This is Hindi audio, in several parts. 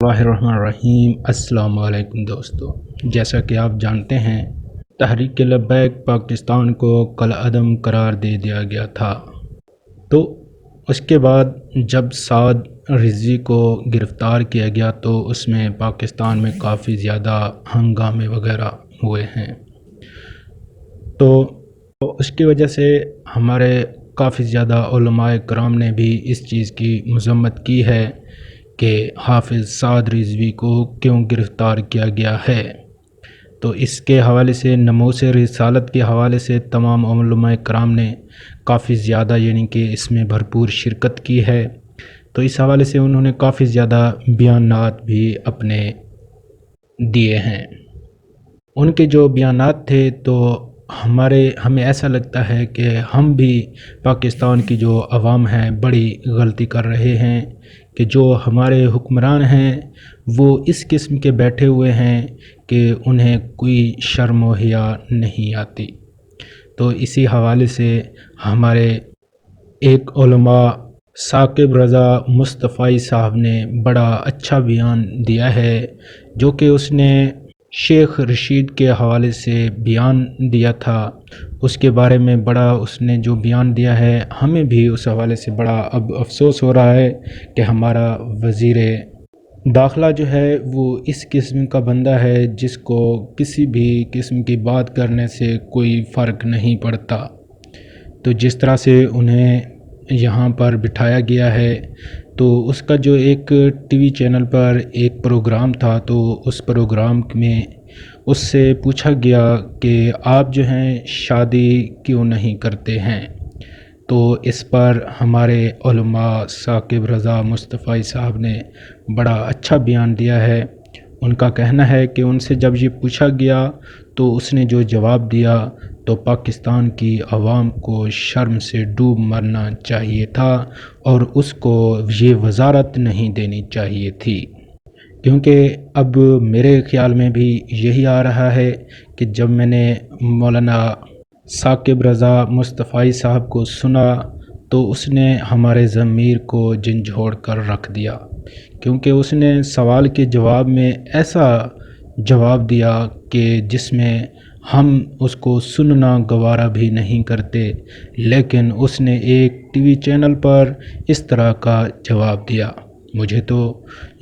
अस्सलाम वालेकुम दोस्तों, जैसा कि आप जानते हैं, तहरीक लबैक पाकिस्तान को कल अदम करार दे दिया गया था। तो उसके बाद जब साद रिजी को गिरफ़्तार किया गया तो उसमें पाकिस्तान में काफ़ी ज़्यादा हंगामे वगैरह हुए हैं। तो उसकी वजह से हमारे काफ़ी ज़्यादा कराम ने भी इस चीज़ की मजम्मत की है कि हाफिज़ साद रिजवी को क्यों गिरफ़्तार किया गया है? तो इसके हवाले से, नमोस रिसालत के हवाले से तमाम कराम ने काफ़ी ज़्यादा यानी कि इसमें भरपूर शिरकत की है। तो इस हवाले से उन्होंने काफ़ी ज़्यादा बयान भी अपने दिए हैं। उनके जो बयान थे तो हमारे, हमें ऐसा लगता है कि हम भी पाकिस्तान की जो आवाम है, बड़ी गलती कर रहे हैं कि जो हमारे हुक्मरान हैं, वो इस किस्म के बैठे हुए हैं कि उन्हें कोई शर्म नहीं आती। तो इसी हवाले से हमारे एक साकिब रज़ा मुस्तफ़ाई साहब ने बड़ा अच्छा बयान दिया है, जो कि उसने शेख रशीद के हवाले से बयान दिया था। उसके बारे में बड़ा उसने जो बयान दिया है, हमें भी उस हवाले से बड़ा अब अफसोस हो रहा है कि हमारा वज़ीर दाखिला जो है, वो इस किस्म का बंदा है जिसको किसी भी किस्म की बात करने से कोई फ़र्क नहीं पड़ता। तो जिस तरह से उन्हें यहाँ पर बिठाया गया है तो उसका जो एक टीवी चैनल पर एक प्रोग्राम था तो उस प्रोग्राम में उससे पूछा गया कि आप जो हैं, शादी क्यों नहीं करते हैं? तो इस पर हमारे साकिब रज़ा मुस्तफ़ाई साहब ने बड़ा अच्छा बयान दिया है। उनका कहना है कि उनसे जब ये पूछा गया तो उसने जो जवाब दिया तो पाकिस्तान की आवाम को शर्म से डूब मरना चाहिए था और उसको ये वजारत नहीं देनी चाहिए थी। क्योंकि अब मेरे ख़्याल में भी यही आ रहा है कि जब मैंने मौलाना साकिब रज़ा मुस्तफ़ाई साहब को सुना तो उसने हमारे ज़मीर को झंझोड़ कर रख दिया। क्योंकि उसने सवाल के जवाब में ऐसा जवाब दिया कि जिसमें हम उसको सुनना गवारा भी नहीं करते, लेकिन उसने एक टीवी चैनल पर इस तरह का जवाब दिया। मुझे तो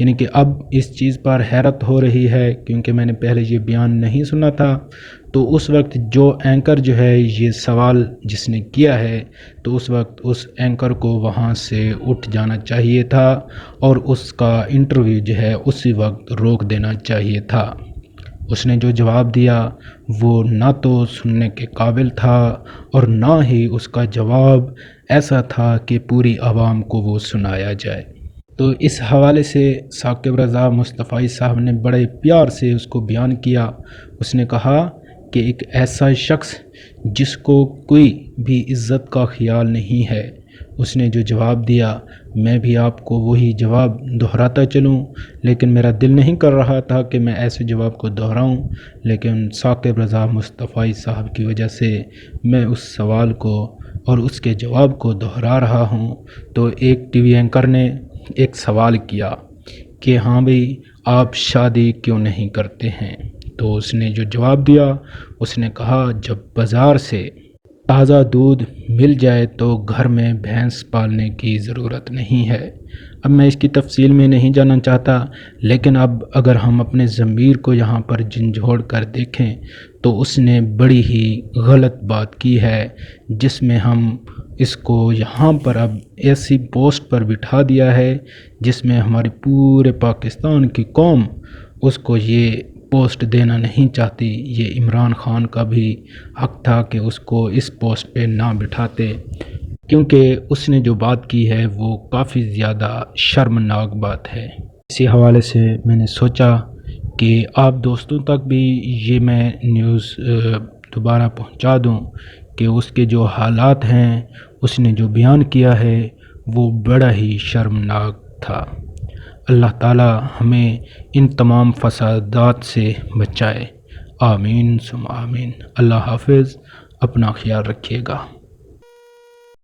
यानी कि अब इस चीज़ पर हैरत हो रही है, क्योंकि मैंने पहले ये बयान नहीं सुना था। तो उस वक्त जो एंकर जो है, ये सवाल जिसने किया है तो उस वक्त उस एंकर को वहाँ से उठ जाना चाहिए था और उसका इंटरव्यू जो है, उसी वक्त रोक देना चाहिए था। उसने जो जवाब दिया, वो ना तो सुनने के काबिल था और ना ही उसका जवाब ऐसा था कि पूरी आवाम को वो सुनाया जाए। तो इस हवाले से साकिब रज़ा मुस्तफ़ाई साहब ने बड़े प्यार से उसको बयान किया। उसने कहा कि एक ऐसा शख्स जिसको कोई भी इज़्ज़त का ख्याल नहीं है। उसने जो जवाब दिया, मैं भी आपको वही जवाब दोहराता चलूँ। लेकिन मेरा दिल नहीं कर रहा था कि मैं ऐसे जवाब को दोहराऊं, लेकिन साकिब रज़ा मुस्तफ़ाई साहब की वजह से मैं उस सवाल को और उसके जवाब को दोहरा रहा हूँ। तो एक टीवी एंकर ने एक सवाल किया कि हाँ भाई, आप शादी क्यों नहीं करते हैं? तो उसने जो जवाब दिया, उसने कहा, जब बाज़ार से ताज़ा दूध मिल जाए तो घर में भैंस पालने की ज़रूरत नहीं है। अब मैं इसकी तफसील में नहीं जाना चाहता, लेकिन अब अगर हम अपने ज़मीर को यहाँ पर झंझोड़ कर देखें तो उसने बड़ी ही गलत बात की है, जिसमें हम इसको यहाँ पर अब ऐसी पोस्ट पर बिठा दिया है, जिसमें हमारे पूरे पाकिस्तान की कौम उसको ये पोस्ट देना नहीं चाहती। ये इमरान ख़ान का भी हक था कि उसको इस पोस्ट पे ना बिठाते, क्योंकि उसने जो बात की है वो काफ़ी ज़्यादा शर्मनाक बात है। इसी हवाले से मैंने सोचा कि आप दोस्तों तक भी ये मैं न्यूज़ दोबारा पहुँचा दूँ कि उसके जो हालात हैं, उसने जो बयान किया है, वो बड़ा ही शर्मनाक था। अल्लाह ताला हमें इन तमाम फसादात से बचाए। आमीन सुम आमीन। अल्लाह हाफिज़, अपना ख्याल रखिएगा।